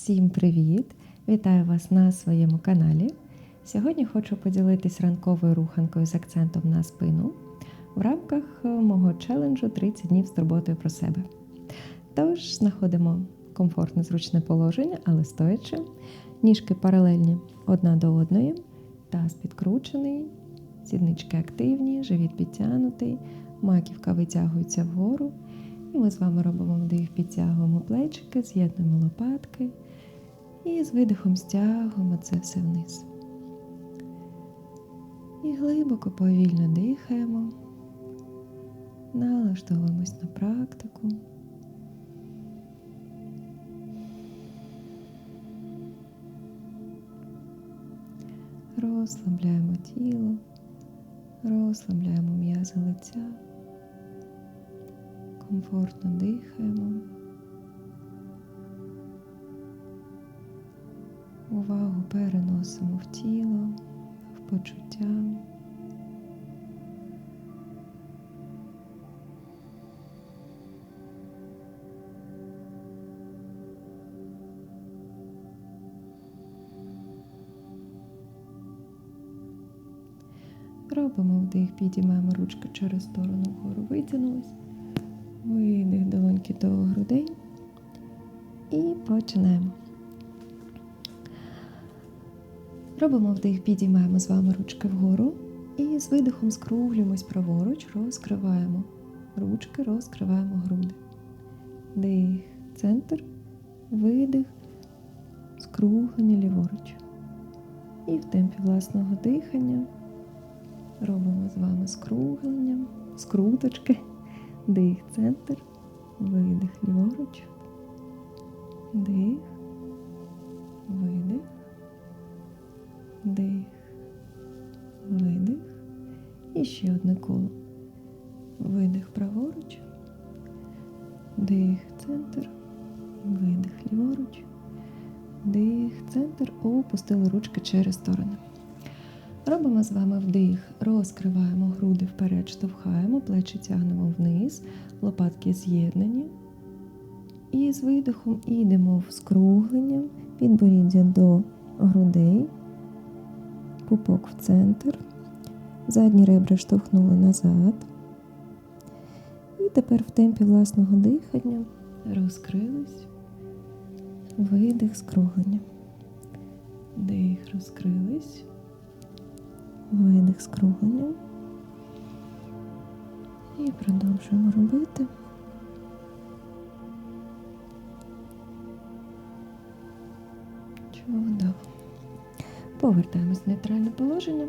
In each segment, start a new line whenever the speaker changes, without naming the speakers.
Всім привіт! Вітаю вас на своєму каналі. Сьогодні хочу поділитись ранковою руханкою з акцентом на спину в рамках е, мого челенджу 30 днів з турботою про себе. Тож знаходимо комфортне зручне положення, але стоячи. Ніжки паралельні одна до одної, таз підкручений, сіднички активні, живіт підтягнутий, маківка витягується вгору. І ми з вами робимо вдих, підтягуємо плечики, з'єднуємо лопатки і з видихом стягуємо це все вниз. І глибоко повільно дихаємо, налаштовуємось на практику. Розслабляємо тіло, розслабляємо м'язи лиця комфортно дихаємо. Увагу переносимо в тіло, в почуття. Робимо вдих, підіймаємо ручки через сторону вгору, витягнулись. Видих долоньки до грудей. І починаємо. Робимо вдих, підіймаємо з вами ручки вгору. І з видихом скруглюємось праворуч, розкриваємо ручки, розкриваємо груди. Дих, центр, видих, скруглення ліворуч. І в темпі власного дихання робимо з вами скруглення, скруточки. Дих, центр, видих ліворуч, дих, дих, видих. І ще одне коло. Видих праворуч, дих, центр, видих ліворуч, дих, центр, опустили ручки через сторони. Робимо з вами вдих, розкриваємо груди вперед, штовхаємо, плечі тягнемо вниз, лопатки з'єднані. І з видихом йдемо в скруглення, підборіддя до грудей, пупок в центр, задні ребра штовхнули назад. І тепер в темпі власного дихання розкрились, видих, скруглення. Дих, розкрились. Видих скруглення. І продовжуємо робити. Чудово. Повертаємось в нейтральне положення.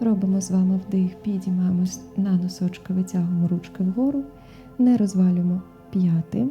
Робимо з вами вдих, підіймаємось на носочки, витягуємо ручки вгору, не розвалюємо п'яти.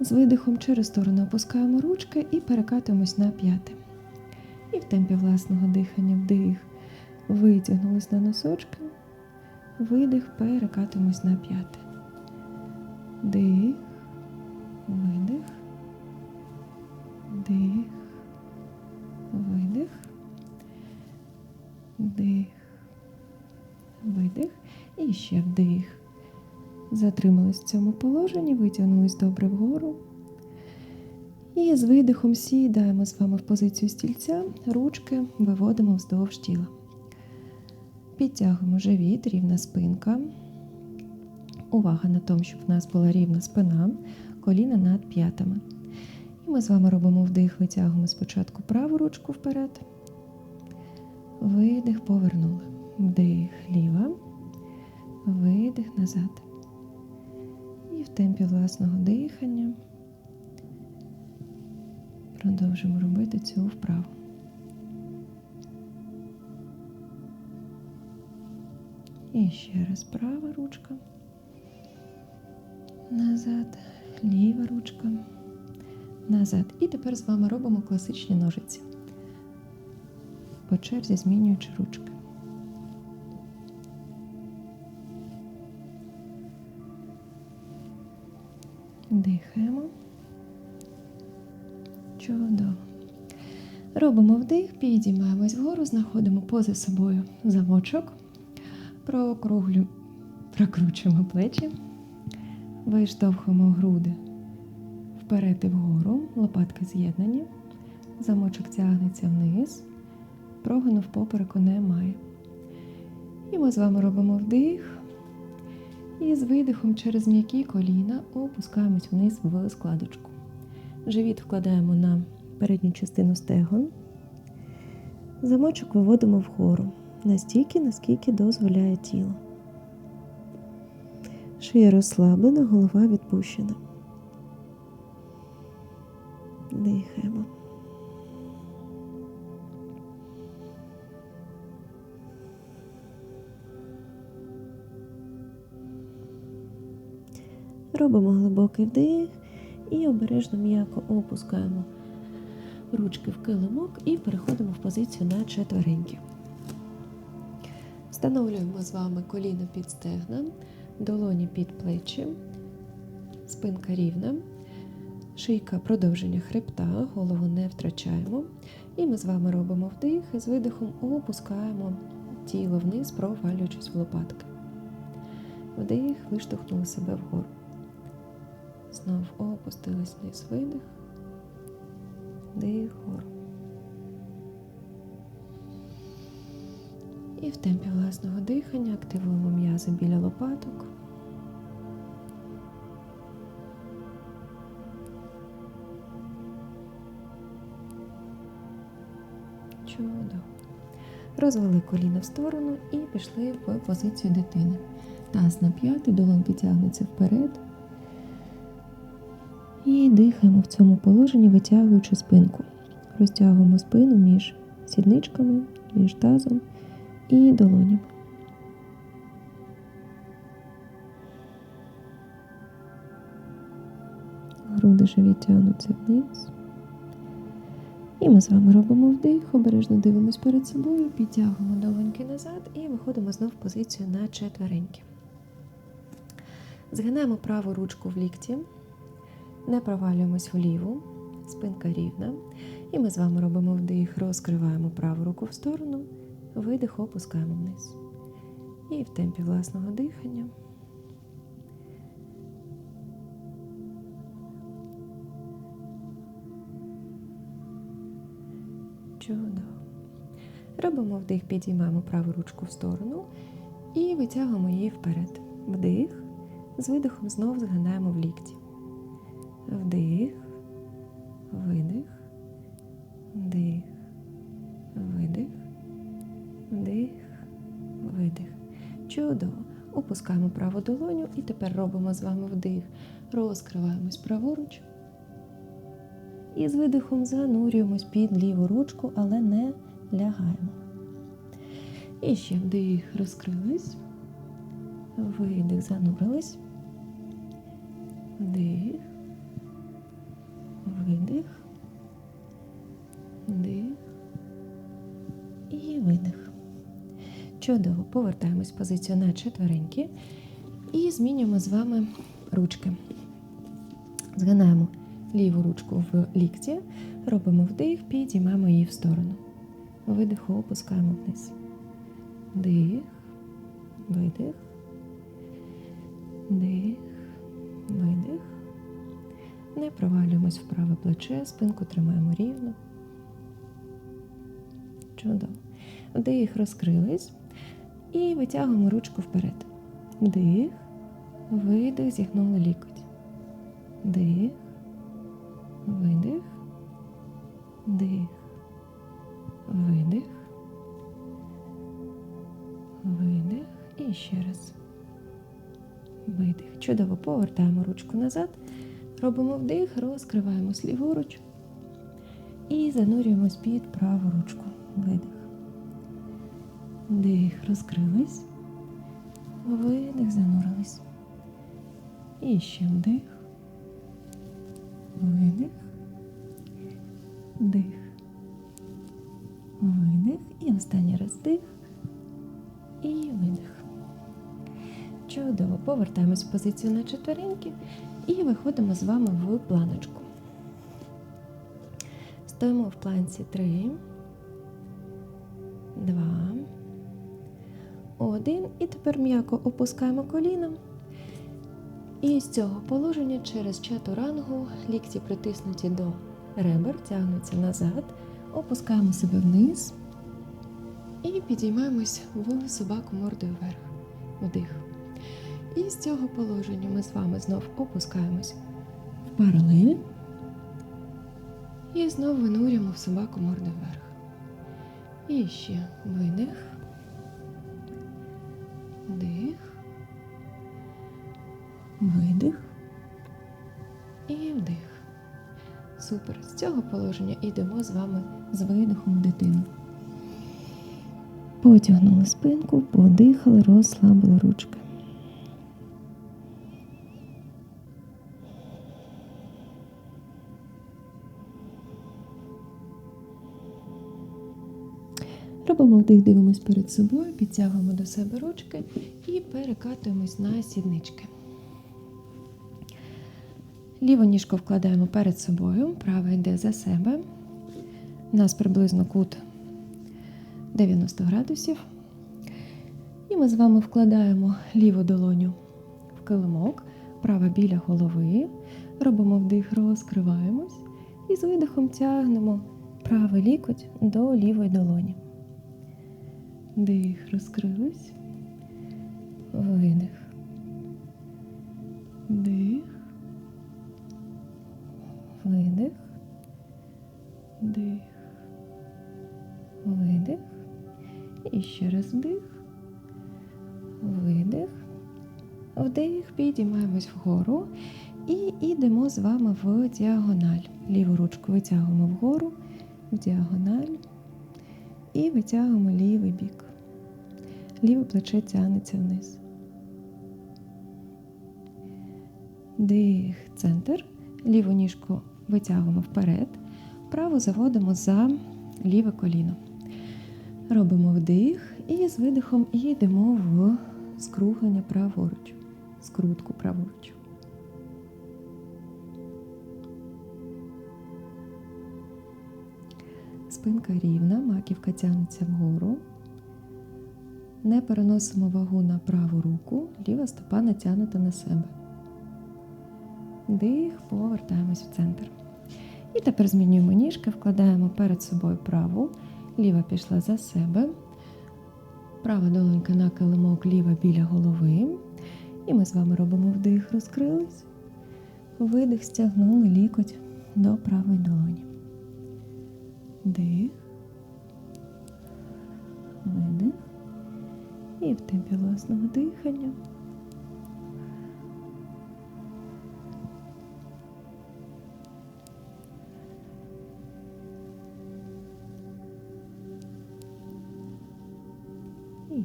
З видихом через сторону опускаємо ручки і перекатуємось на п'яти. І в темпі власного дихання вдих. Витягнулись на носочки, видих, перекатимось на п'яте. Дих, видих, дих, видих, дих, видих. І ще вдих. Затримались в цьому положенні, витягнулись добре вгору. І з видихом сідаємо з вами в позицію стільця, ручки виводимо вздовж тіла. Підтягуємо живіт, рівна спинка. Увага на тому, щоб в нас була рівна спина, коліна над п'ятами. І ми з вами робимо вдих, витягуємо спочатку праву ручку вперед. Видих, повернули. Вдих, ліва, видих назад. І в темпі власного дихання. Продовжимо робити цю вправу. І ще раз права ручка. Назад, ліва ручка. Назад. І тепер з вами робимо класичні ножиці. По черзі змінюючи ручки. Дихаємо. Чудово. Робимо вдих, підіймаємось вгору, знаходимо поза собою замочок, прокруглю, прокручуємо плечі, виштовхуємо груди вперед і вгору, лопатки з'єднані, замочок тягнеться вниз, прогину в попереку немає. І ми з вами робимо вдих. І з видихом через м'які коліна опускаємось вниз в складочку. Живіт вкладаємо на передню частину стегон. Замочок виводимо вгору настільки, наскільки дозволяє тіло. Шия розслаблена, голова відпущена. Дихаємо. Робимо глибокий вдих і обережно м'яко опускаємо ручки в килимок і переходимо в позицію на четвереньки. Встановлюємо з вами коліна під стегна, долоні під плечі, спинка рівна, шийка продовження хребта, голову не втрачаємо. І ми з вами робимо вдих і з видихом опускаємо тіло вниз, провалюючись в лопатки. Вдих, виштовхнули себе вгору. Знов опустились вниз видих, дих вгору. І в темпі власного дихання активуємо м'язи біля лопаток. Розвели коліна в сторону і пішли в позицію дитини. Таз на п'яти, долоньки тягнуться вперед. І дихаємо в цьому положенні, витягуючи спинку. Розтягуємо спину між сідничками, між тазом і долонями. Груди живіт тягнуться вниз. І ми з вами робимо вдих, обережно дивимось перед собою, підтягуємо долоньки назад і виходимо знов в позицію на четвереньки. Згинаємо праву ручку в лікті, не провалюємось вліву, спинка рівна. І ми з вами робимо вдих, розкриваємо праву руку в сторону, видих, опускаємо вниз. І в темпі власного дихання. Чудово. Робимо вдих, підіймаємо праву ручку в сторону і витягуємо її вперед. Вдих. З видихом знов згинаємо в лікті. Вдих, видих, вдих, видих, вдих, видих. Чудово. Опускаємо праву долоню і тепер робимо з вами вдих. Розкриваємось праворуч. І з видихом занурюємось під ліву ручку, але не лягаємо. І ще вдих, розкрились. Видих, занурились. Вдих. Видих. Вдих. І видих. Чудово. Повертаємось в позицію на четвереньки. І змінюємо з вами ручки. Згинаємо ліву ручку в лікті, робимо вдих, підіймаємо її в сторону. Видих, опускаємо вниз. Дих, видих, дих, видих. Не провалюємось в праве плече, спинку тримаємо рівно. Чудово. Вдих, розкрились. І витягуємо ручку вперед. Вдих, видих, зігнули лікоть. Дих, видих, дих, видих, видих і ще раз. Видих. Чудово повертаємо ручку назад, робимо вдих, розкриваємось ліворуч і занурюємось під праву ручку. Видих. Дих, розкрились, видих, занурились. І ще вдих. Останній раз дих і видих. Чудово. Повертаємось в позицію на четвереньки і виходимо з вами в планочку. Стоїмо в планці 3, 2, 1. І тепер м'яко опускаємо коліна. І з цього положення через чатурангу лікті притиснуті до ребер, тягнуться назад, опускаємо себе вниз і підіймаємось в собаку мордою вверх. Вдих. І з цього положення ми з вами знов опускаємось в паралель. І знову винурюємо в собаку мордою вверх. І ще видих. Вдих. Видих. І вдих. Супер. З цього положення йдемо з вами з видихом в дитину. Потягнули спинку, подихали, розслабили ручки. Робимо вдих, дивимось перед собою, підтягуємо до себе ручки і перекатуємось на сіднички. Ліву ніжку вкладаємо перед собою, права йде за себе. У нас приблизно кут 90 градусів. І ми з вами вкладаємо ліву долоню в килимок, права біля голови. Робимо вдих, розкриваємось і з видихом тягнемо правий лікоть до лівої долоні. Дих, розкрились. Видих. Дих. Видих. Дих. І ще раз вдих. Видих. Вдих, підіймаємось вгору і йдемо з вами в діагональ. Ліву ручку витягуємо вгору, в діагональ і витягуємо лівий бік. Ліве плече тягнеться вниз. Дих, центр. Ліву ніжку витягуємо вперед, праву заводимо за ліве коліно. Робимо вдих і з видихом йдемо в скруглення праворуч, скрутку праворуч. Спинка рівна, маківка тягнеться вгору. Не переносимо вагу на праву руку, ліва стопа натягнута на себе. Дих, повертаємось в центр. І тепер змінюємо ніжки, вкладаємо перед собою праву, ліва пішла за себе. Права долонька на килимок, ліва біля голови. І ми з вами робимо вдих, розкрились. Видих, стягнули лікоть до правої долоні. Дих. Видих. І в темпі власного дихання.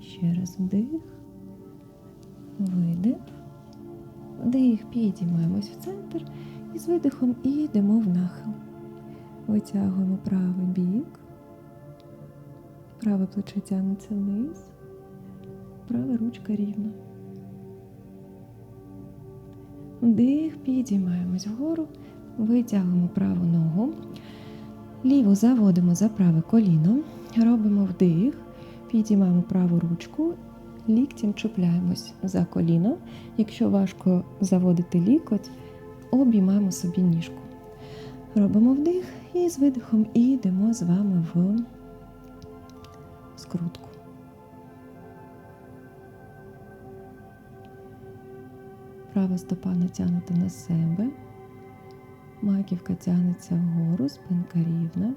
Ще раз вдих, видих, вдих, підіймаємось в центр. І з видихом йдемо в нахил. Витягуємо правий бік, праве плече тягнеться вниз, права ручка рівна. Вдих, підіймаємось вгору, витягуємо праву ногу, ліву заводимо за праве коліно, робимо вдих. Підіймаємо праву ручку, ліктем чіпляємось за коліно. Якщо важко заводити лікоть, обіймаємо собі ніжку. Робимо вдих і з видихом йдемо з вами в скрутку. Права стопа натягнута на себе, маківка тягнеться вгору, спинка рівна.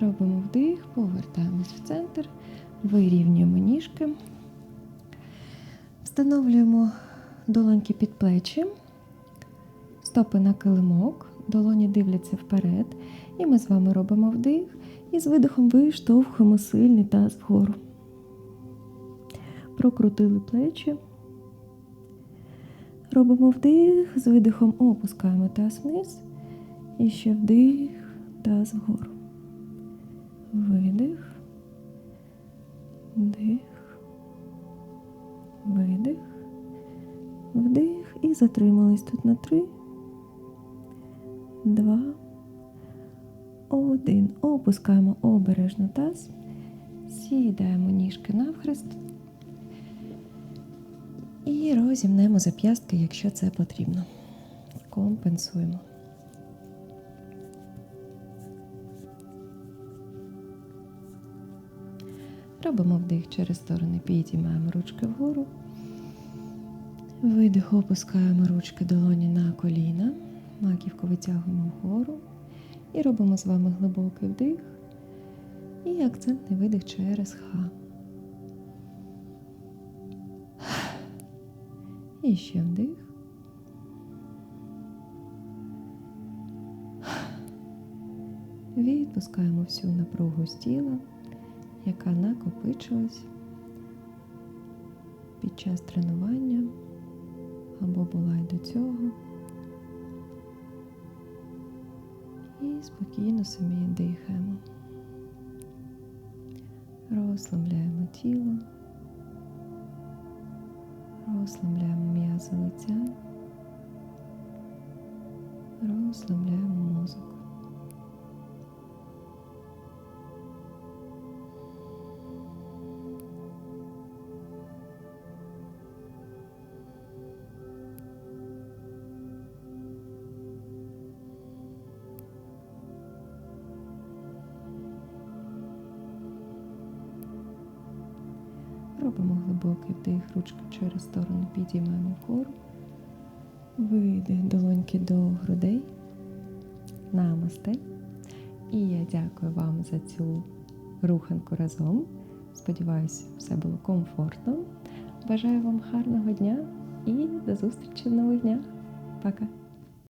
Робимо вдих, повертаємось в центр, вирівнюємо ніжки, встановлюємо долоньки під плечі, стопи на килимок, долоні дивляться вперед. І ми з вами робимо вдих і з видихом виштовхуємо сильний таз вгору. Прокрутили плечі. Робимо вдих, з видихом опускаємо таз вниз. І ще вдих, таз вгору. Видих, вдих, видих, вдих і затримались тут на три, два, один. Опускаємо обережно таз, З'їдаємо ніжки навхрест. І розімнемо зап'ястки, якщо це потрібно. Компенсуємо. Робимо вдих через сторони, підіймаємо ручки вгору. Видих, опускаємо ручки долоні на коліна, маківку витягуємо вгору. І робимо з вами глибокий вдих і акцентний видих через Х. І ще вдих. Відпускаємо всю напругу з тіла, яка накопичилась під час тренування або була й до цього. І спокійно собі дихаємо. Розслабляємо тіло, розслабляємо м'язи лиця, розслабляємо мозок. Робимо глибокий вдих, ручки через сторону підіймаємо вгору. Видих долоньки до грудей. Намасте. І я дякую вам за цю руханку разом. Сподіваюся, все було комфортно. Бажаю вам гарного дня і до зустрічі в нових днях. Пока!